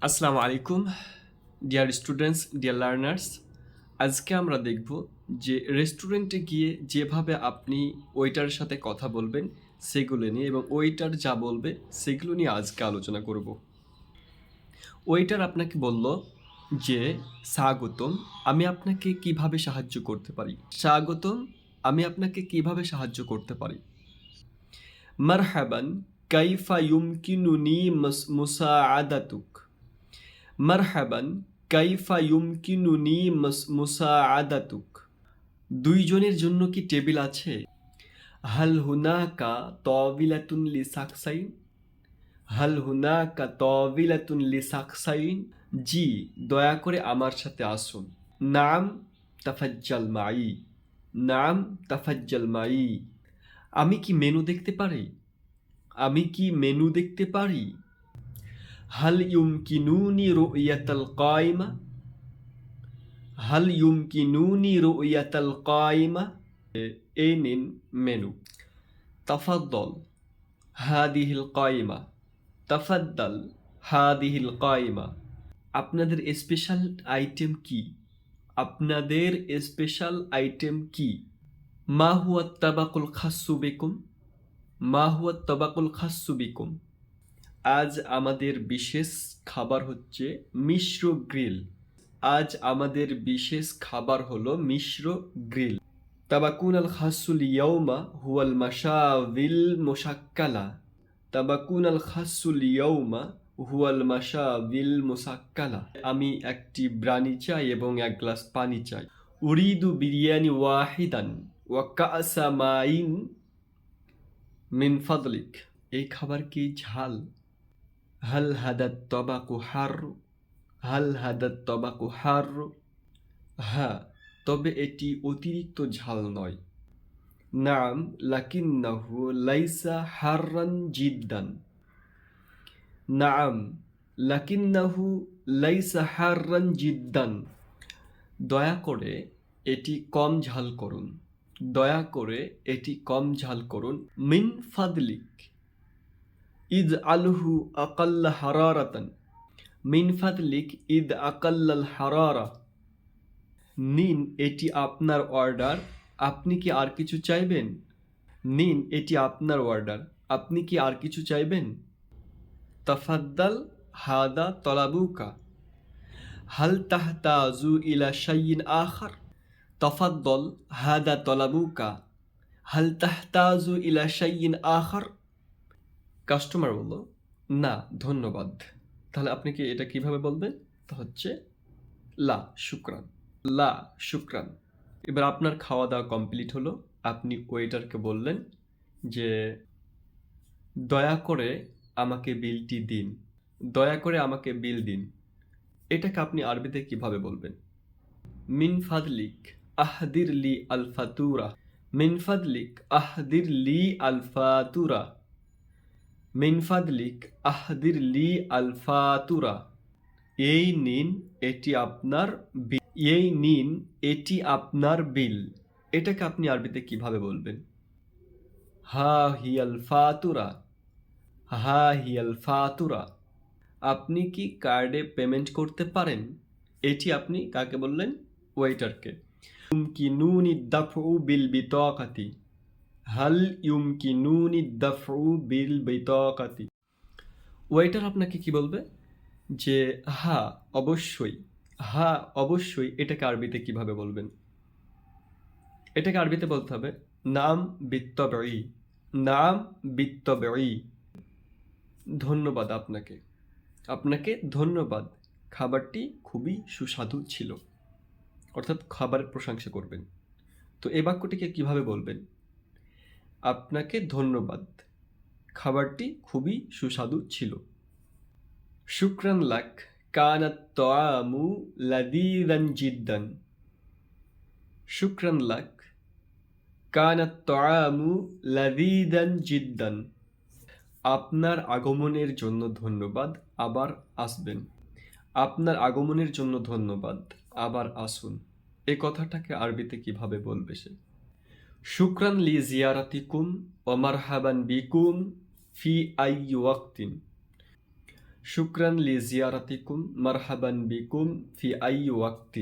আসসালামু আলাইকুম dear students dear learners আজকে আমরা দেখব যে রেস্টুরেন্টে গিয়ে যেভাবে আপনি ওয়েটারের সাথে কথা বলবেন, সেগুলো নিয়ে এবং ওয়েটার যা বলবে, সেগুলো নিয়ে আজকে আলোচনা করব। ওয়েটার আপনাকে বলল যে, স্বাগতম, আমি আপনাকে কীভাবে সাহায্য করতে পারি? স্বাগতম, আমি আপনাকে কীভাবে সাহায্য করতে পারি? মারহাবান, কাইফা ইউমকিনুনি মুস- মুসাআদাতুক। মারহাবান, কাইফা ইউমকিনুনি মুস- মুসাআদাতুক। দুইজনের জন্য কি টেবিল আছে? হাল হুনাকা তাবিলাতুন লিসাকসাইন? হাল হুনাকা তাবিলাতুন লিসাকসাইন? জি, দয়া করে আমার সাথে আসুন। নাম, তাফাজ্জাল মাই নাম, তাফাজ্জাল মাই আমি কি মেনু দেখতে পারি? আমি কি মেনু দেখতে পারি? হাল ইউমকিনুনি রুয়াতাল কায়মা হাল ইউমকিনুনি রুয়াতাল কায়মা এই নিন মেনু তাফাদ্দল হাদিহিল কায়মা তাফাদ্দাল হাদিহিল কায়মা আপনাদের স্পেশাল আইটেম কি আপনাদের স্পেশাল আইটেম কি মা হুয়া তাবাকুল খাসু বেকুম মা হুয়া তাবাকুল খাসু বিকুম আজ আমাদের বিশেষ খাবার হচ্ছে মিশ্র গ্রিল। আজ আমাদের বিশেষ খাবার হলো মিশ্র গ্রিল। তাবাকুন আল খাসুল ইয়ৌমা হুয়াল মাশাবিল মোশাক্কালা। তাবাকুন আল খাসুল ইয়ৌমা হুয়াল মাশাবিল মোসাক্কালা আমি একটি ব্রানি চাই এবং এক গ্লাস পানি চাই। উরিদু বিরিয়ানি ওয়াহিদান ওয়া কাসা মাইন মিন ফাদলিক। এই খাবার কি ঝাল হাল হাদাত তবাকু হার হাল হাদাত তবাকু হার হ্যাঁ তবে এটি অতিরিক্ত ঝাল নয়। নাম, লাকিন্নাহু লাইসা হাররান জিদ্দান। নাম, লাকিন্নাহু লাইসা হাররান জিদ্দান। দয়া করে এটি কম ঝাল করুন। দয়া করে এটি কম ঝাল করুন। মিন ফাদলিক। ইদ আলহু আকাল্লা হারারাতান মিন ফাদলিক ইদ আকাল্লাল হারারা নিন এটি আপনার অর্ডার আপনি কি আর কিছু চাইবেন? নিন, এটি আপনার অর্ডার আপনি কি আর কিছু চাইবেন? তাফাদ্দাল হাদা তলাবুকা। হাল তাহতাজু ইলা শাইইন আখার। তফাদ্দল হাদা তলাবুকা। হাল তাহতাজু ইলা শাইইন আখার। কাস্টমার বলল, না, ধন্যবাদ। তাহলে আপনি কি এটা কীভাবে বলবেন? তা হচ্ছে, লা, শুক্রান। লা, শুক্রান। এবার আপনার খাওয়া দাওয়া কমপ্লিট হলো। আপনি ওয়েটারকে বললেন যে, দয়া করে আমাকে বিলটি দিন। দয়া করে আমাকে বিল দিন। এটাকে আপনি আরবিতে কীভাবে বলবেন? মিন ফাদলিক আহদির লি আল ফাতুরা। মিন ফাদলিক আহদির লি আল ফাতুরা মিন ফাদলিক আহদির লি আল ফাতুরা। এই নিন, এটি আপনার এই নিন, এটি আপনার বিল। এটাকে আপনি আরবিতে কীভাবে বলবেন? হা হিয়াল ফাতুরা। হা হিয়াল ফাতুরা। আপনি কি কার্ডে পেমেন্ট করতে পারেন? এটি আপনি কাকে বললেন? ওয়েটারকে। ইউমকিনুনি দাফউ বিল বিতাকাতি। হাল ইউমকিনুনি দাফউ বিল বিতাকাতি ওয়েটার আপনাকে কি বলবে? যে, হা, অবশ্যই। হা, অবশ্যই এটাকে আরবিতে কীভাবে বলবেন? এটাকে আরবিতে বলতে হবে, নাম বিত্তবই নাম বিত্তবই ধন্যবাদ আপনাকে। আপনাকে ধন্যবাদ। খাবারটি খুবই সুস্বাদু ছিল। অর্থাৎ খাবারের প্রশংসা করবেন। তো এই বাক্যটিকে কীভাবে বলবেন? আপনাকে ধন্যবাদ। খাবারটি খুবই সুস্বাদু ছিল। শুক্রান লাক, কানাত তোয়ামু লাদিদান শুক্রান লাক, কানাত তোয়ামু লাদিদান জিদ্দান। আপনার আগমনের জন্য ধন্যবাদ, আবার আসবেন। আপনার আগমনের জন্য ধন্যবাদ, আবার আসুন। এ কথাটাকে আরবিতে কীভাবে বলবে সে? شكرا لزيارتكم ومرحبا بكم في أي وقت. شكرا لزيارتكم مرحبا بكم في أي وقت.